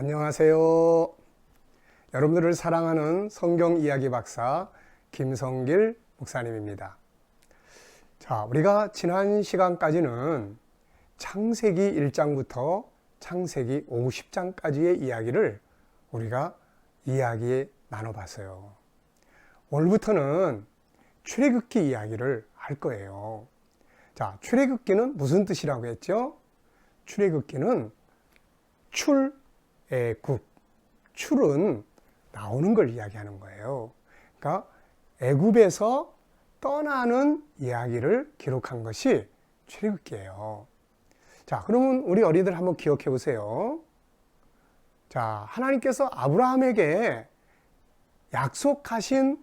안녕하세요. 여러분들을 사랑하는 성경 이야기 박사 김성길 목사님입니다. 자, 우리가 지난 시간까지는 창세기 1장부터 창세기 50장까지의 이야기를 우리가 이야기에 나눠봤어요. 오늘부터는 출애굽기 이야기를 할 거예요. 자, 출애굽기는 무슨 뜻이라고 했죠? 출애굽기는 출애굽. 출은 나오는 걸 이야기하는 거예요. 그러니까 애굽에서 떠나는 이야기를 기록한 것이 출애굽기예요. 자, 그러면 우리 어린이들 한번 기억해 보세요. 자, 하나님께서 아브라함에게 약속하신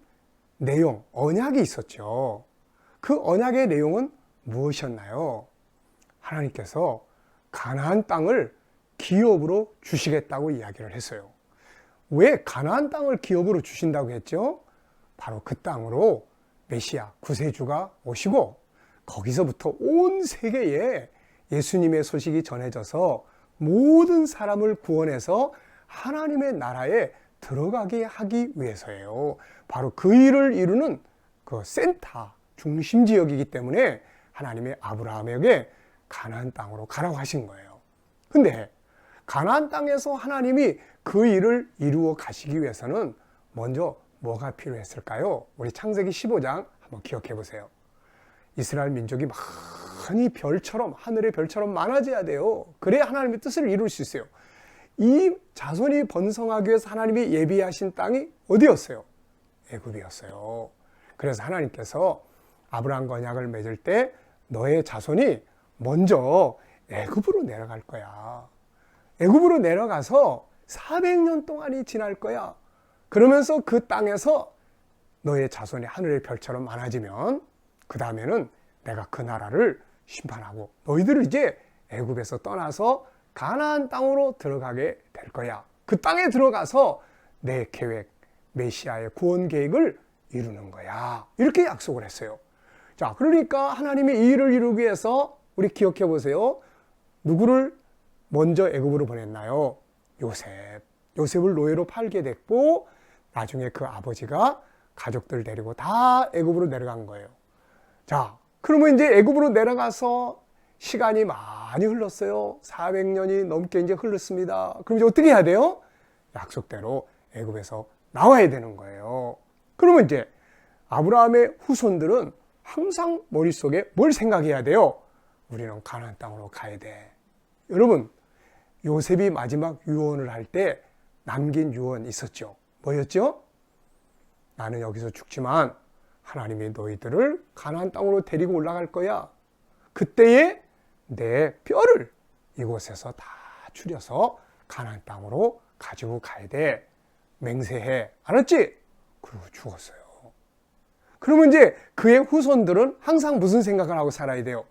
내용, 언약이 있었죠. 그 언약의 내용은 무엇이었나요? 하나님께서 가나안 땅을 기업으로 주시겠다고 이야기를 했어요. 왜 가나안 땅을 기업으로 주신다고 했죠? 바로 그 땅으로 메시아 구세주가 오시고 거기서부터 온 세계에 예수님의 소식이 전해져서 모든 사람을 구원해서 하나님의 나라에 들어가게 하기 위해서예요. 바로 그 일을 이루는 그 센터 중심 지역이기 때문에 하나님의 아브라함에게 가나안 땅으로 가라고 하신 거예요. 근데 가나안 땅에서 하나님이 그 일을 이루어 가시기 위해서는 먼저 뭐가 필요했을까요? 우리 창세기 15장 한번 기억해 보세요. 이스라엘 민족이 많이 별처럼 하늘의 별처럼 많아져야 돼요. 그래야 하나님의 뜻을 이룰 수 있어요. 이 자손이 번성하기 위해서 하나님이 예비하신 땅이 어디였어요? 애굽이었어요. 그래서 하나님께서 아브라함과 언약을 맺을 때 너의 자손이 먼저 애굽으로 내려갈 거야. 애굽으로 내려가서 400년 동안이 지날 거야. 그러면서 그 땅에서 너의 자손이 하늘의 별처럼 많아지면 그 다음에는 내가 그 나라를 심판하고 너희들을 이제 애굽에서 떠나서 가나안 땅으로 들어가게 될 거야. 그 땅에 들어가서 내 계획, 메시아의 구원 계획을 이루는 거야. 이렇게 약속을 했어요. 자, 그러니까 하나님이 이 일을 이루기 위해서 우리 기억해 보세요. 누구를 먼저 애굽으로 보냈나요? 요셉. 요셉을 노예로 팔게 됐고 나중에 그 아버지가 가족들 데리고 다 애굽으로 내려간 거예요. 자, 그러면 이제 애굽으로 내려가서 시간이 많이 흘렀어요. 400년이 넘게 이제 흘렀습니다. 그럼 이제 어떻게 해야 돼요? 약속대로 애굽에서 나와야 되는 거예요. 그러면 이제 아브라함의 후손들은 항상 머릿속에 뭘 생각해야 돼요? 우리는 가나안 땅으로 가야 돼. 여러분, 요셉이 마지막 유언을 할 때 남긴 유언 있었죠. 뭐였죠? 나는 여기서 죽지만 하나님이 너희들을 가나안 땅으로 데리고 올라갈 거야. 그때에 내 뼈를 이곳에서 다 추려서 가나안 땅으로 가지고 가야 돼. 맹세해. 알았지? 그리고 죽었어요. 그러면 이제 그의 후손들은 항상 무슨 생각을 하고 살아야 돼요?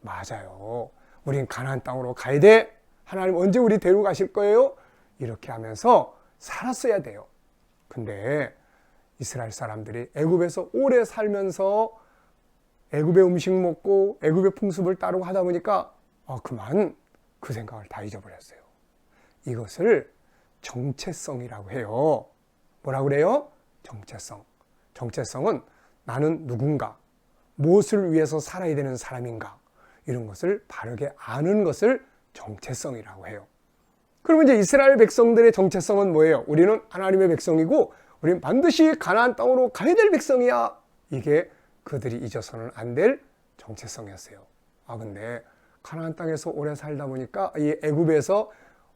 맞아요. 우린 가나안 땅으로 가야 돼. 하나님 언제 우리 데리고 가실 거예요? 이렇게 하면서 살았어야 돼요. 근데 이스라엘 사람들이 애굽에서 오래 살면서 애굽의 음식 먹고 애굽의 풍습을 따르고 하다 보니까 아 그만 그 생각을 다 잊어버렸어요. 이것을 정체성이라고 해요. 뭐라고 그래요? 정체성. 정체성은 나는 누군가, 무엇을 위해서 살아야 되는 사람인가 이런 것을 바르게 아는 것을 정체성이라고 해요. 그러면 이제 이스라엘 백성들의 정체성은 뭐예요? 우리는 하나님의 백성이고 우리는 반드시 가나안 땅으로 가야 될 백성이야. 이게 그들이 잊어서는 안 될 정체성이었어요. 아 근데 가나안 땅에서 오래 살다 보니까 이 애굽에서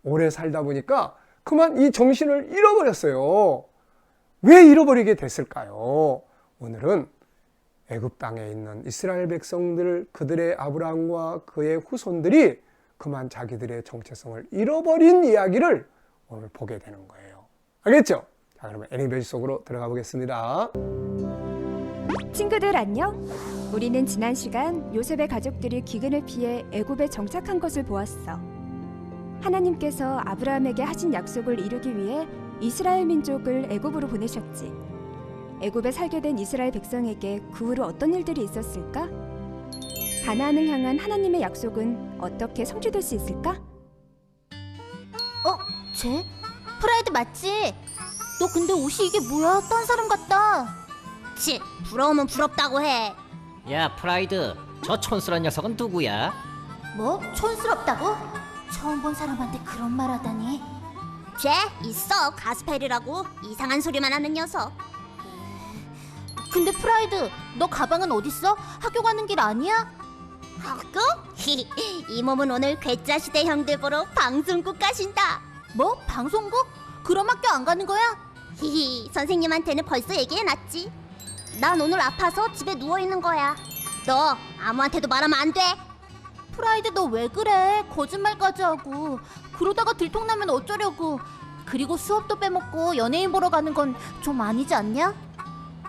오래 살다 보니까 그만 이 정신을 잃어버렸어요. 왜 잃어버리게 됐을까요? 오늘은 애굽 땅에 있는 이스라엘 백성들 그들의 아브라함과 그의 후손들이 그만 자기들의 정체성을 잃어버린 이야기를 오늘 보게 되는 거예요. 알겠죠? 자, 그러면 애니메이션 속으로 들어가 보겠습니다. 친구들 안녕. 우리는 지난 시간 요셉의 가족들이 기근을 피해 애굽에 정착한 것을 보았어. 하나님께서 아브라함에게 하신 약속을 이루기 위해 이스라엘 민족을 애굽으로 보내셨지. 애굽에 살게 된 이스라엘 백성에게 그 후로 어떤 일들이 있었을까? 가나안을 향한 하나님의 약속은 어떻게 성취될 수 있을까? 쟤? 프라이드 맞지? 너 근데 옷이 이게 뭐야? 딴 사람 같다. 치, 부러우면 부럽다고 해. 야 프라이드 저 촌스런 녀석은 누구야? 뭐? 촌스럽다고? 처음 본 사람한테 그런 말 하다니. 쟤 있어 가스펠이라고 이상한 소리만 하는 녀석. 근데 프라이드, 너 가방은 어딨어? 학교 가는 길 아니야? 학교? 이 몸은 오늘 괴짜 시대 형들 보러 방송국 가신다. 뭐? 방송국? 그럼 학교 안 가는 거야? 히히, 선생님한테는 벌써 얘기해놨지. 난 오늘 아파서 집에 누워 있는 거야. 너 아무한테도 말하면 안 돼. 프라이드 너 왜 그래? 거짓말까지 하고 그러다가 들통나면 어쩌려고? 그리고 수업도 빼먹고 연예인 보러 가는 건 좀 아니지 않냐?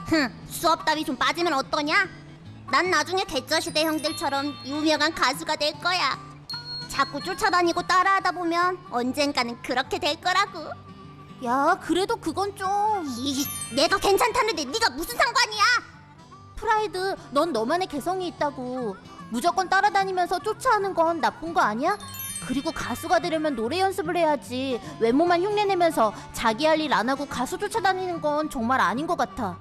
흥, 수업 따위 좀 빠지면 어떠냐? 난 나중에 개쩌시대 형들처럼 유명한 가수가 될 거야. 자꾸 쫓아다니고 따라하다 보면 언젠가는 그렇게 될 거라고. 야, 그래도 그건 좀... 이, 내가 괜찮다는데 네가 무슨 상관이야? 프라이드, 넌 너만의 개성이 있다고. 무조건 따라다니면서 쫓아하는 건 나쁜 거 아니야? 그리고 가수가 되려면 노래 연습을 해야지. 외모만 흉내내면서 자기 할 일 안 하고 가수 쫓아다니는 건 정말 아닌 것 같아.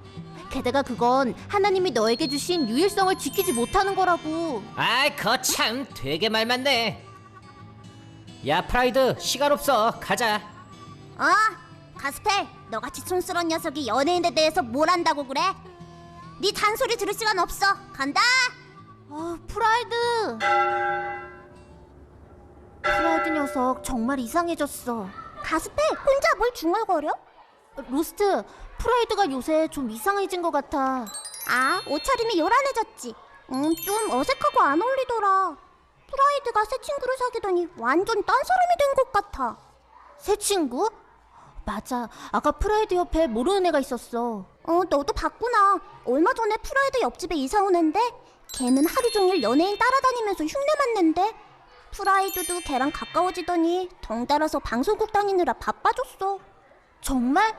게다가 그건 하나님이 너에게 주신 유일성을 지키지 못하는 거라고. 아이 거참 되게 말 많네 야 프라이드 시간 없어 가자 어? 가스펠, 너같이 촌스러운 녀석이 연예인에 대해서 뭘 안다고 그래? 네 잔소리 들을 시간 없어. 간다. 아, 프라이드. 프라이드 녀석 정말 이상해졌어. 가스펠, 혼자 뭘 중얼거려? 로스트, 프라이드가 요새 좀 이상해진 것 같아. 아, 옷차림이 요란해졌지. 음, 좀 어색하고 안 어울리더라. 프라이드가 새 친구를 사귀더니 완전 딴 사람이 된 것 같아. 새 친구? 맞아. 아까 프라이드 옆에 모르는 애가 있었어. 어, 너도 봤구나. 얼마 전에 프라이드 옆집에 이사 오는데 걔는 하루 종일 연예인 따라다니면서 흉내 맞는데 프라이드도 걔랑 가까워지더니 덩달아서 방송국 다니느라 바빠졌어. 정말?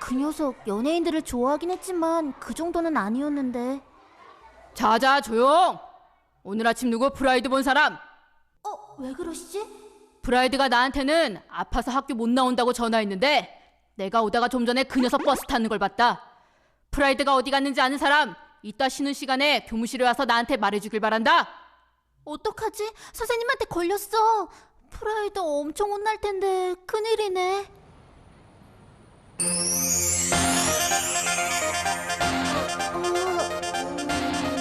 그 녀석 연예인들을 좋아하긴 했지만 그 정도는 아니었는데. 자자 조용. 오늘 아침 누구 프라이드 본 사람? 어, 왜 그러시지? 프라이드가 나한테는 아파서 학교 못 나온다고 전화했는데 내가 오다가 좀 전에 그 녀석 버스 타는 걸 봤다. 프라이드가 어디 갔는지 아는 사람 이따 쉬는 시간에 교무실에 와서 나한테 말해주길 바란다. 어떡하지? 선생님한테 걸렸어. 프라이드 엄청 혼날 텐데 큰일이네.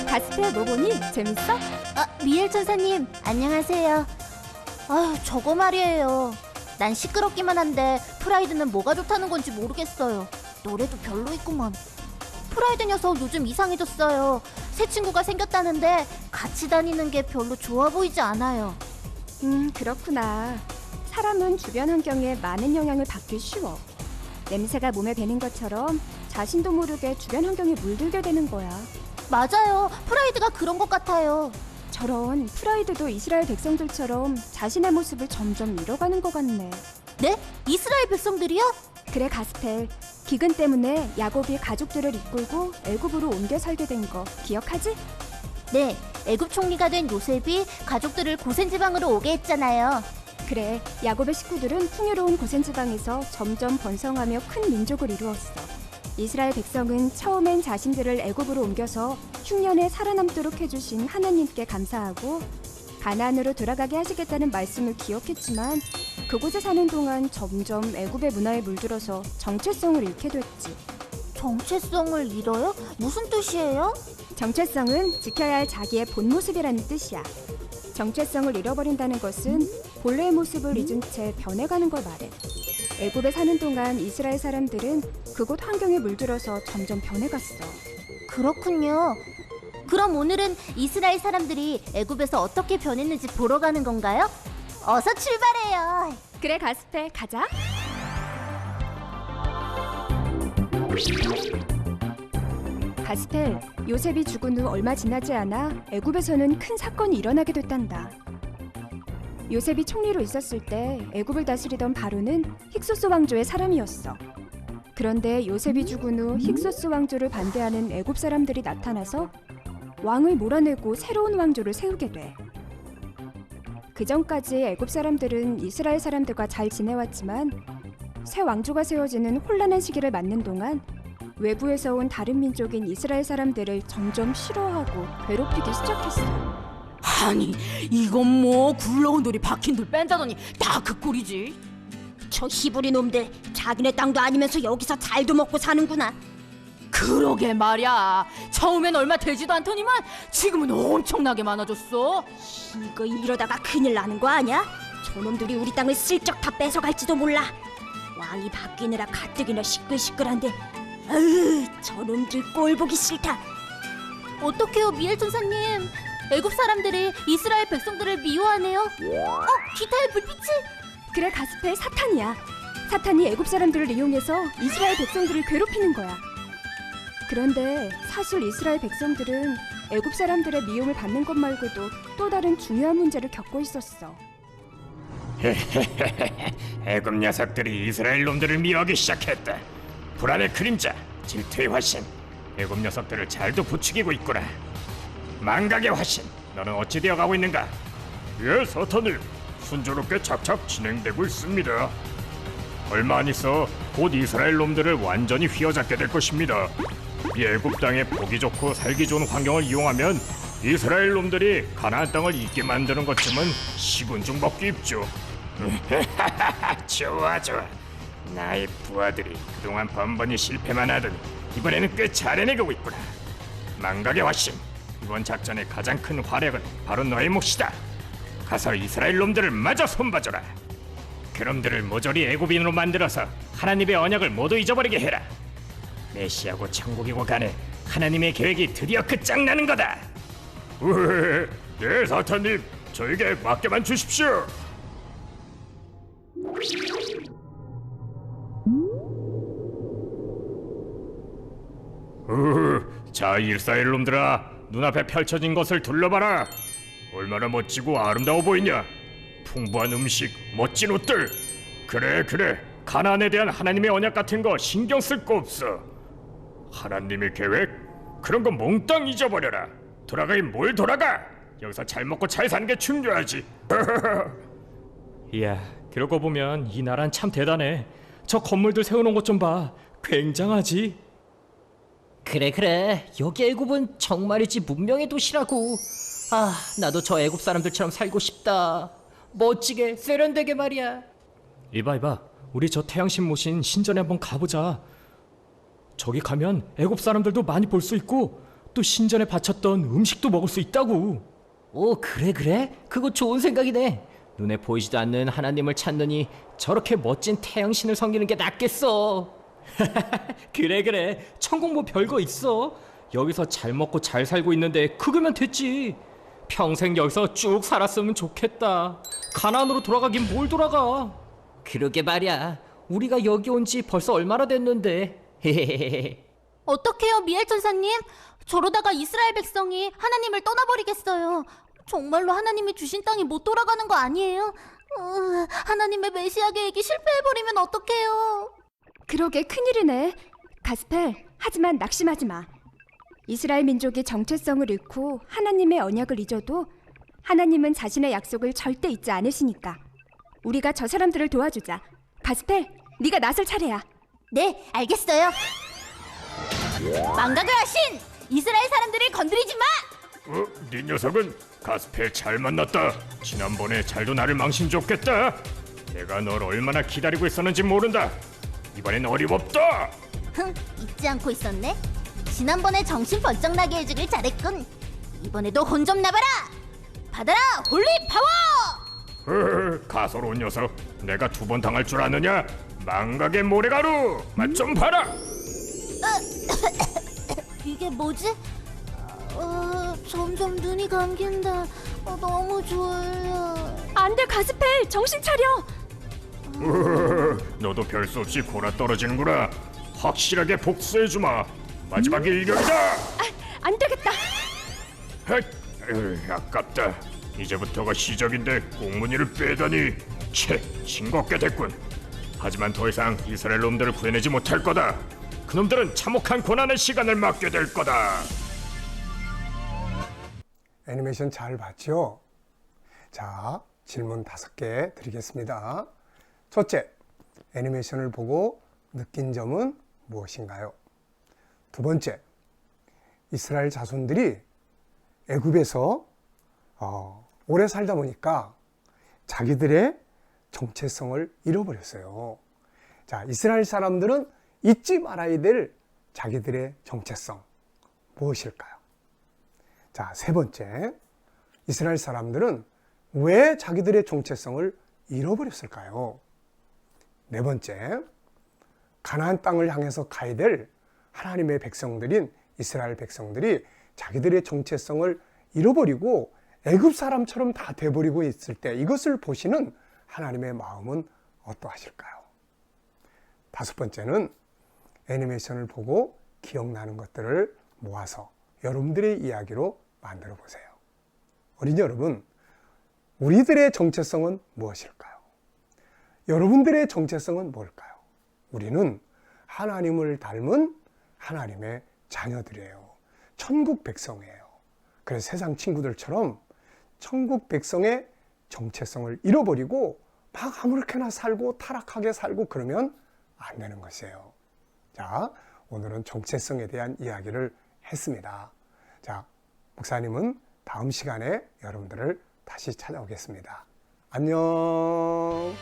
가스펠 뭐 보니? 재밌어? 아, 미엘 천사님, 안녕하세요. 아휴, 저거 말이에요. 난 시끄럽기만 한데 프라이드는 뭐가 좋다는 건지 모르겠어요. 노래도 별로 있구만. 프라이드 녀석 요즘 이상해졌어요. 새 친구가 생겼다는데 같이 다니는 게 별로 좋아 보이지 않아요. 음, 그렇구나. 사람은 주변 환경에 많은 영향을 받기 쉬워. 냄새가 몸에 배는 것처럼 자신도 모르게 주변 환경에 물들게 되는 거야. 맞아요. 프라이드가 그런 것 같아요. 저런 프라이드도 이스라엘 백성들처럼 자신의 모습을 점점 잃어가는 것 같네. 네? 이스라엘 백성들이요? 그래 가스펠, 기근 때문에 야곱이 가족들을 이끌고 애굽으로 옮겨 살게 된 거 기억하지? 네. 애굽 총리가 된 요셉이 가족들을 고센 지방으로 오게 했잖아요. 그래, 야곱의 식구들은 풍요로운 고센 지방에서 점점 번성하며 큰 민족을 이루었어. 이스라엘 백성은 처음엔 자신들을 애굽으로 옮겨서 흉년에 살아남도록 해주신 하나님께 감사하고 가나안으로 돌아가게 하시겠다는 말씀을 기억했지만 그곳에 사는 동안 점점 애굽의 문화에 물들어서 정체성을 잃게 됐지. 정체성을 잃어요? 무슨 뜻이에요? 정체성은 지켜야 할 자기의 본 모습이라는 뜻이야. 정체성을 잃어버린다는 것은 본래의 모습을 잊은 채 변해가는 걸 말해. 애굽에 사는 동안 이스라엘 사람들은 그곳 환경에 물들어서 점점 변해갔어. 그렇군요. 그럼 오늘은 이스라엘 사람들이 애굽에서 어떻게 변했는지 보러 가는 건가요? 어서 출발해요. 그래 가스펠 가자. 가스펠 요셉이 죽은 후 얼마 지나지 않아 애굽에서는 큰 사건이 일어나게 됐단다. 요셉이 총리로 있었을 때 애굽을 다스리던 바로는 힉소스 왕조의 사람이었어. 그런데 요셉이 죽은 후 힉소스 왕조를 반대하는 애굽 사람들이 나타나서 왕을 몰아내고 새로운 왕조를 세우게 돼. 그 전까지 애굽 사람들은 이스라엘 사람들과 잘 지내왔지만 새 왕조가 세워지는 혼란한 시기를 맞는 동안 외부에서 온 다른 민족인 이스라엘 사람들을 점점 싫어하고 괴롭히기 시작했어. 아니 이건 뭐 굴러온 돌이 박힌 돌 뺀다더니 다 그 꼴이지. 저 히브리 놈들 자기네 땅도 아니면서 여기서 잘도 먹고 사는구나. 그러게 말이야. 처음엔 얼마 되지도 않더니만 지금은 엄청나게 많아졌어. 이거 이러다가 큰일 나는 거 아니야? 저놈들이 우리 땅을 슬쩍 다 뺏어갈지도 몰라. 왕이 바뀌느라 가뜩이나 시끌시끌한데, 아으, 저놈들 꼴 보기 싫다. 어떡해요, 미엘 전사님? 애굽 사람들이 이스라엘 백성들을 미워하네요. 어, 기타의 불빛이 그래 가스펠 사탄이야. 사탄이 애굽 사람들을 이용해서 이스라엘 백성들을 괴롭히는 거야. 그런데 사실 이스라엘 백성들은 애굽 사람들의 미움을 받는 것 말고도 또 다른 중요한 문제를 겪고 있었어. 애굽 녀석들이 이스라엘 놈들을 미워하기 시작했다. 불안의 그림자, 질투의 화신. 애굽 녀석들을 잘도 부추기고 있구나. 망각의 화신, 너는 어찌 되어가고 있는가? 예, 사탄님. 순조롭게 착착 진행되고 있습니다. 얼마 안 있어 곧 이스라엘 놈들을 완전히 휘어잡게 될 것입니다. 이 애굽 땅에 보기 좋고 살기 좋은 환경을 이용하면 이스라엘 놈들이 가나안 땅을 잊게 만드는 것쯤은 죽 먹기 입죠. 좋아 좋아. 나의 부하들이 그동안 번번이 실패만 하더니 이번에는 꽤 잘해내고 있구나. 망각의 화신. 이번 작전의 가장 큰 활약은 바로 너의 몫이다. 가서 이스라엘 놈들을 마저 손봐줘라. 그놈들을 모조리 애굽인으로 만들어서 하나님의 언약을 모두 잊어버리게 해라. 메시아고 천국이고 간에 하나님의 계획이 드디어 끝장나는 거다. 네, 사탄님, 저에게 맡겨만 주십시오. 으, 자, 이스라엘 놈들아, 눈앞에 펼쳐진 것을 둘러봐라. 얼마나 멋지고 아름다워 보이냐? 풍부한 음식, 멋진 옷들. 그래, 그래. 가나안에 대한 하나님의 언약 같은 거 신경 쓸 거 없어. 하나님의 계획? 그런 거 몽땅 잊어버려라. 돌아가긴 뭘 돌아가? 여기서 잘 먹고 잘 사는 게 중요하지. 이야, 그러고 보면 이 나라는 참 대단해. 저 건물들 세워놓은 것 좀 봐. 굉장하지? 그래 그래. 여기 애굽은 정말이지 문명의 도시라고. 아 나도 저 애굽 사람들처럼 살고 싶다. 멋지게 세련되게 말이야. 이봐, 이봐. 우리 저 태양신 모신 신전에 한번 가보자. 저기 가면 애굽 사람들도 많이 볼 수 있고 또 신전에 바쳤던 음식도 먹을 수 있다고. 오 그래 그래? 그거 좋은 생각이네. 눈에 보이지도 않는 하나님을 찾느니 저렇게 멋진 태양신을 섬기는 게 낫겠어 그래, 그래. 천국 뭐 별거 있어. 여기서 잘 먹고 잘 살고 있는데 그거면 됐지. 평생 여기서 쭉 살았으면 좋겠다. 가난으로 돌아가긴 뭘 돌아가. 그러게 말이야 우리가 여기 온 지 벌써 얼마나 됐는데 헤헤헤헤 어떡해요, 미엘 전사님? 저러다가 이스라엘 백성이 하나님을 떠나버리겠어요. 정말로 하나님이 주신 땅이 못 돌아가는 거 아니에요? 으, 하나님의 메시아 계획이 실패해버리면 어떡해요? 그러게 큰일이네. 가스펠, 하지만 낙심하지 마. 이스라엘 민족이 정체성을 잃고 하나님의 언약을 잊어도 하나님은 자신의 약속을 절대 잊지 않으시니까. 우리가 저 사람들을 도와주자. 가스펠, 네가 나설 차례야. 네, 알겠어요. 망각을 하신 이스라엘 사람들을 건드리지 마! 어, 네 녀석은 가스펠 잘 만났다. 지난번에 잘도 나를 망신 줬겠다. 내가 널 얼마나 기다리고 있었는지 모른다. 이번엔 어림없다. 흥, 잊지 않고 있었네. 지난번에 정신 번쩍 나게 해주길 잘했군. 이번에도 혼 좀 나봐라. 받아라, 홀리 파워! 으, 가소로운 녀석. 내가 두 번 당할 줄 아느냐? 망각의 모래가루. 맛 좀 봐라. 이게 뭐지? 어, 점점 눈이 감긴다. 어, 너무 졸려. 안 돼, 가스펠! 정신 차려! 으, 너도 별수 없이 골아 떨어지는구나. 확실하게 복수해주마. 마지막 일격이다. 안 되겠다! 헷, 으, 아깝다. 이제부터가 시작인데 공문이를 빼다니. 채, 싱겁게 됐군. 하지만 더 이상 이스라엘 놈들을 구해내지 못할 거다. 그놈들은 참혹한 고난의 시간을 맞게 될 거다. 애니메이션 잘 봤죠? 자, 질문 다섯 개 드리겠습니다. 첫째, 애니메이션을 보고 느낀 점은 무엇인가요? 두 번째, 이스라엘 자손들이 애굽에서 어, 오래 살다 보니까 자기들의 정체성을 잃어버렸어요. 자, 이스라엘 사람들은 잊지 말아야 될 자기들의 정체성 무엇일까요? 자, 세 번째, 이스라엘 사람들은 왜 자기들의 정체성을 잃어버렸을까요? 네 번째, 가나안 땅을 향해서 가야 될 하나님의 백성들인 이스라엘 백성들이 자기들의 정체성을 잃어버리고 애굽 사람처럼 다 돼버리고 있을 때 이것을 보시는 하나님의 마음은 어떠하실까요? 다섯 번째는 애니메이션을 보고 기억나는 것들을 모아서 여러분들의 이야기로 만들어 보세요. 어린이 여러분, 우리들의 정체성은 무엇일까요? 여러분들의 정체성은 뭘까요? 우리는 하나님을 닮은 하나님의 자녀들이에요. 천국 백성이에요. 그래서 세상 친구들처럼 천국 백성의 정체성을 잃어버리고 막 아무렇게나 살고 타락하게 살고 그러면 안 되는 것이에요. 자, 오늘은 정체성에 대한 이야기를 했습니다. 자, 목사님은 다음 시간에 여러분들을 다시 찾아오겠습니다. 안녕.